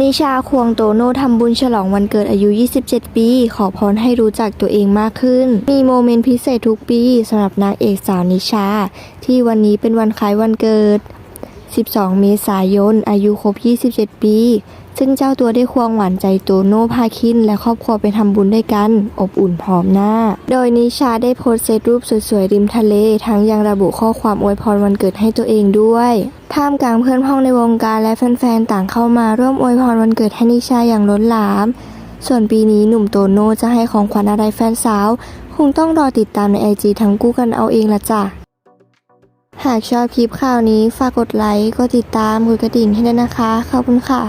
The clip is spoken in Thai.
นิชาควงโตโน่ทำบุญฉลองวันเกิดอายุ 27 ปี ขอพรให้รู้จักตัวเองมากขึ้น มีโมเมนต์พิเศษทุกปีสำหรับนางเอกสาวนิชา ที่วันนี้เป็นวันคล้ายวันเกิด 12 เมษายน อายุครบ 27 ปี ซึ่งเจ้าตัวได้ควงหวานใจโตโน่พาคิน และครอบครัวไปทำบุญด้วยกัน อบอุ่นพร้อมหน้า โดยนิชาได้โพสต์เซตรูปสวยๆริมทะเล ทั้งยังระบุข้อความอวยพรวันเกิดให้ตัวเองด้วย ท่ามกลางเพื่อนพ้องในวงการและแฟนๆ ต่างเข้ามาร่วมอวยพรวันเกิดให้นิชาอย่างล้นหลาม ส่วนปีนี้หนุ่มโตโน่จะให้ของขวัญอะไรแฟนสาว คงต้องรอติดตามในไอจีทั้งกู้กันเอาเองละจ้ะ หากชอบคลิปข่าวนี้ฝากกดไลค์ กดติดตามกดกระดิ่งให้ด้วยนะคะ ขอบคุณค่ะ